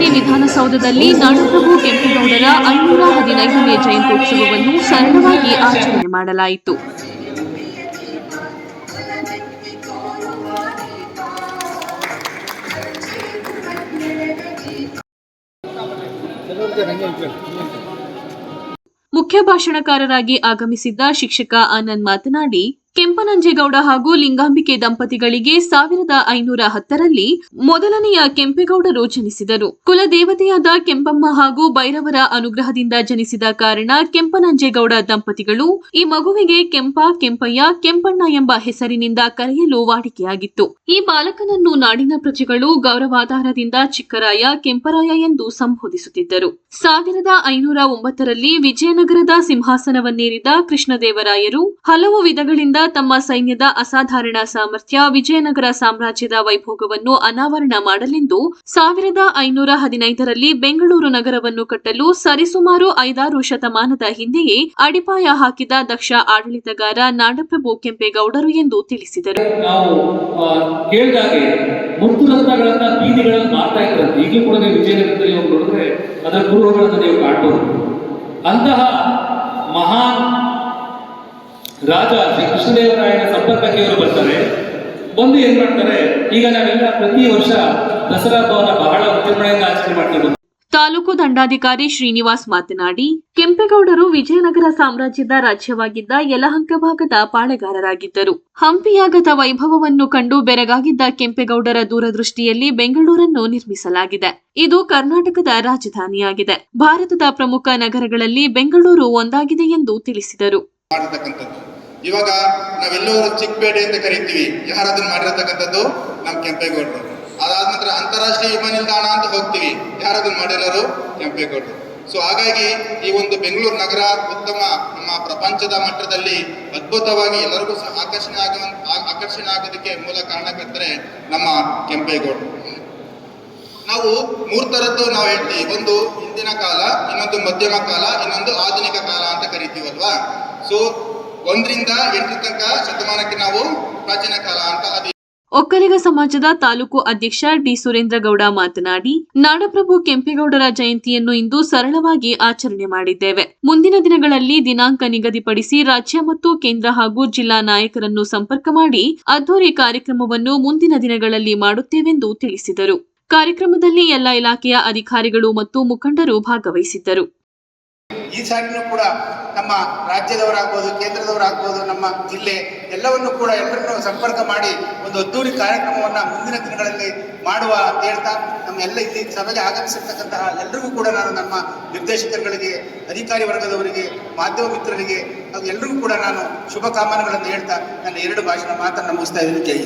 ದಾವಣಗೆರೆ ವಿಧಾನಸೌಧದಲ್ಲಿ ನಾಡಪ್ರಭು ಕೆಂಪೇಗೌಡರ ಐನೂರ ಹದಿನೈದನೇ ಜಯಂತ್ಯೋತ್ಸವವನ್ನು ಸರಳವಾಗಿ ಆಚರಣೆ ಮಾಡಲಾಯಿತು. ಮುಖ್ಯ ಭಾಷಣಕಾರರಾಗಿ ಆಗಮಿಸಿದ್ದ ಶಿಕ್ಷಕ ಆನಂದ್ ಮಾತನಾಡಿ ಕೆಂಪನಂಜೇಗೌಡ ಹಾಗೂ ಲಿಂಗಾಂಬಿಕೆ ದಂಪತಿಗಳಿಗೆ ಸಾವಿರದ ಐನೂರ ಹತ್ತರಲ್ಲಿ ಮೊದಲನೆಯ ಕೆಂಪೇಗೌಡರು ಜನಿಸಿದರು. ಕುಲದೇವತೆಯಾದ ಕೆಂಪಮ್ಮ ಹಾಗೂ ಭೈರವರ ಅನುಗ್ರಹದಿಂದ ಜನಿಸಿದ ಕಾರಣ ಕೆಂಪನಂಜೇಗೌಡ ದಂಪತಿಗಳು ಈ ಮಗುವಿಗೆ ಕೆಂಪ, ಕೆಂಪಯ್ಯ, ಕೆಂಪಣ್ಣ ಎಂಬ ಹೆಸರಿನಿಂದ ಕರೆಯಲು ವಾಡಿಕೆಯಾಗಿತ್ತು. ಈ ಬಾಲಕನನ್ನು ನಾಡಿನ ಪ್ರಜೆಗಳು ಗೌರವಾಧಾರದಿಂದ ಚಿಕ್ಕರಾಯ, ಕೆಂಪರಾಯ ಎಂದು ಸಂಬೋಧಿಸುತ್ತಿದ್ದರು. ಸಾವಿರದ ಐನೂರ ಒಂಬತ್ತರಲ್ಲಿ ವಿಜಯನಗರದ ಸಿಂಹಾಸನವನ್ನೇರಿದ ಕೃಷ್ಣದೇವರಾಯರು ಹಲವು ವಿಧಗಳಿಂದ ತಮ್ಮ ಸೈನ್ಯದ ಅಸಾಧಾರಣ ಸಾಮರ್ಥ್ಯ, ವಿಜಯನಗರ ಸಾಮ್ರಾಜ್ಯದ ವೈಭೋಗವನ್ನು ಅನಾವರಣ ಮಾಡಲೆಂದು ಸಾವಿರದ ಐನೂರ ಹದಿನೈದರಲ್ಲಿ ಬೆಂಗಳೂರು ನಗರವನ್ನು ಕಟ್ಟಲು ಸರಿಸುಮಾರು ಐದಾರು ಶತಮಾನದ ಹಿಂದೆಯೇ ಅಡಿಪಾಯ ಹಾಕಿದ ದಕ್ಷ ಆಡಳಿತಗಾರ ನಾಡಪ್ರಭು ಕೆಂಪೇಗೌಡರು ಎಂದು ತಿಳಿಸಿದರು. ನಾವು ರಾಜ ಶ್ರೀ ಕೃಷ್ಣದೇವರಾಯನ ಸಂಪರ್ಕಕ್ಕೆ ಇವರು ಬರ್ತಾರೆ. ಬಂದು ಏನ್ ಮಾಡ್ತಾರೆ, ಈಗ ನಾವೆಲ್ಲ ಪ್ರತಿ ವರ್ಷ ದಸರಾ ಹಬ್ಬವನ್ನ ಬಹಳ ವಿಜೃಂಭಣೆಯಿಂದ ಆಚರಣೆ ಮಾಡ್ತೀವಿ. ತಾಲೂಕು ದಂಡಾಧಿಕಾರಿ ಶ್ರೀನಿವಾಸ್ ಮಾತನಾಡಿ, ಕೆಂಪೇಗೌಡರು ವಿಜಯನಗರ ಸಾಮ್ರಾಜ್ಯದ ರಾಜ್ಯವಾಗಿದ್ದ ಯಲಹಂಕ ಭಾಗದ ಪಾಳೆಗಾರರಾಗಿದ್ದರು. ಹಂಪಿಯಾಗದ ವೈಭವವನ್ನು ಕಂಡು ಬೆರಗಾಗಿದ್ದ ಕೆಂಪೇಗೌಡರ ದೂರದೃಷ್ಟಿಯಲ್ಲಿ ಬೆಂಗಳೂರನ್ನು ನಿರ್ಮಿಸಲಾಗಿದೆ. ಇದು ಕರ್ನಾಟಕದ ರಾಜಧಾನಿಯಾಗಿದೆ. ಭಾರತದ ಪ್ರಮುಖ ನಗರಗಳಲ್ಲಿ ಬೆಂಗಳೂರು ಒಂದಾಗಿದೆ ಎಂದು ತಿಳಿಸಿದರು. ಮಾಡಿರ್ತಕ್ಕಂಥದ್ದು. ಇವಾಗ ನಾವೆಲ್ಲರೂ ಚಿಕ್ಕಪೇಟೆ ಅಂತ ಕರಿತೀವಿ. ಯಾರು ಅದನ್ನ ಮಾಡಿರತಕ್ಕಂಥದ್ದು ನಮ್ಮ ಕೆಂಪೇಗೌಡರು. ಅದಾದ ನಂತರ ಅಂತಾರಾಷ್ಟ್ರೀಯ ವಿಮಾನ ನಿಲ್ದಾಣ ಅಂತ ಹೋಗ್ತೀವಿ. ಯಾರು ಅದನ್ನ ಮಾಡಿರೋರು ಕೆಂಪೇಗೌಡರು. ಸೊ ಹಾಗಾಗಿ ಈ ಒಂದು ಬೆಂಗಳೂರು ನಗರ ಉತ್ತಮ ನಮ್ಮ ಪ್ರಪಂಚದ ಮಟ್ಟದಲ್ಲಿ ಅದ್ಭುತವಾಗಿ ಎಲ್ಲರಿಗೂ ಸಹ ಆಕರ್ಷಣೆ ಆಗುವ ಆಕರ್ಷಣೆ ಆಗೋದಕ್ಕೆ ಮೂಲ ಕಾರಣಕರ್ತರೆ ನಮ್ಮ ಕೆಂಪೇಗೌಡರು. ನಾವು ಮೂರ್ ತರದ್ದು ನಾವು ಹೇಳ್ತೀವಿ. ಒಂದು ಹಿಂದಿನ ಕಾಲ, ಇನ್ನೊಂದು ಮಧ್ಯಮ ಕಾಲ, ಇನ್ನೊಂದು ಆಧುನಿಕ ಕಾಲ ಅಂತ ಕರಿತೀವಲ್ವಾ? ಸೊ ಒಂದರಿಂದ ಎಂಟು ತನಕ ಶತಮಾನಕ್ಕೆ ನಾವು ಪ್ರಾಚೀನ ಕಾಲ ಅಂತ ಅದೇ ಒಕ್ಕಲಿಗ ಸಮಾಜದ ತಾಲೂಕು ಅಧ್ಯಕ್ಷ ಡಿ. ಸುರೇಂದ್ರಗೌಡ ಮಾತನಾಡಿ, ನಾಡಪ್ರಭು ಕೆಂಪೇಗೌಡರ ಜಯಂತಿಯನ್ನು ಇಂದು ಸರಳವಾಗಿ ಆಚರಣೆ ಮಾಡಿದ್ದೇವೆ. ಮುಂದಿನ ದಿನಗಳಲ್ಲಿ ದಿನಾಂಕ ನಿಗದಿಪಡಿಸಿ ರಾಜ್ಯ ಮತ್ತು ಕೇಂದ್ರ ಹಾಗೂ ಜಿಲ್ಲಾ ನಾಯಕರನ್ನು ಸಂಪರ್ಕ ಮಾಡಿ ಅದ್ದೂರಿ ಕಾರ್ಯಕ್ರಮವನ್ನು ಮುಂದಿನ ದಿನಗಳಲ್ಲಿ ಮಾಡುತ್ತೇವೆಂದು ತಿಳಿಸಿದರು. ಕಾರ್ಯಕ್ರಮದಲ್ಲಿ ಎಲ್ಲ ಇಲಾಖೆಯ ಅಧಿಕಾರಿಗಳು ಮತ್ತು ಮುಖಂಡರು ಭಾಗವಹಿಸಿದ್ದರು ಈ ಸಾರಿನೂ ಕೂಡ ನಮ್ಮ ರಾಜ್ಯದವರಾಗ್ಬೋದು, ಕೇಂದ್ರದವರಾಗ್ಬೋದು, ನಮ್ಮ ಜಿಲ್ಲೆ ಎಲ್ಲವನ್ನು ಕೂಡ ಎಲ್ಲರನ್ನೂ ಸಂಪರ್ಕ ಮಾಡಿ ಒಂದು ಅದ್ದೂರಿ ಕಾರ್ಯಕ್ರಮವನ್ನು ಮುಂದಿನ ದಿನಗಳಲ್ಲಿ ಮಾಡುವ ಅಂತ ಹೇಳ್ತಾ ನಮ್ಮ ಎಲ್ಲ ಇಲ್ಲಿ ಸಭೆಗೆ ಆಗಮಿಸಿರ್ತಕ್ಕಂತಹ ಎಲ್ಲರಿಗೂ ಕೂಡ ನಾನು ನಮ್ಮ ನಿರ್ದೇಶಕರುಗಳಿಗೆ, ಅಧಿಕಾರಿ ವರ್ಗದವರಿಗೆ, ಮಾಧ್ಯಮ ಮಿತ್ರರಿಗೆ ಹಾಗೂ ಎಲ್ಲರಿಗೂ ಕೂಡ ನಾನು ಶುಭ ಕಾಮನೆಗಳನ್ನು ಹೇಳ್ತಾ ನನ್ನ ಎರಡು ಭಾಷಣ ಮಾತನ್ನು ಮುಗಿಸ್ತಾ ಇದ್ದೀನಿ ಜೈ.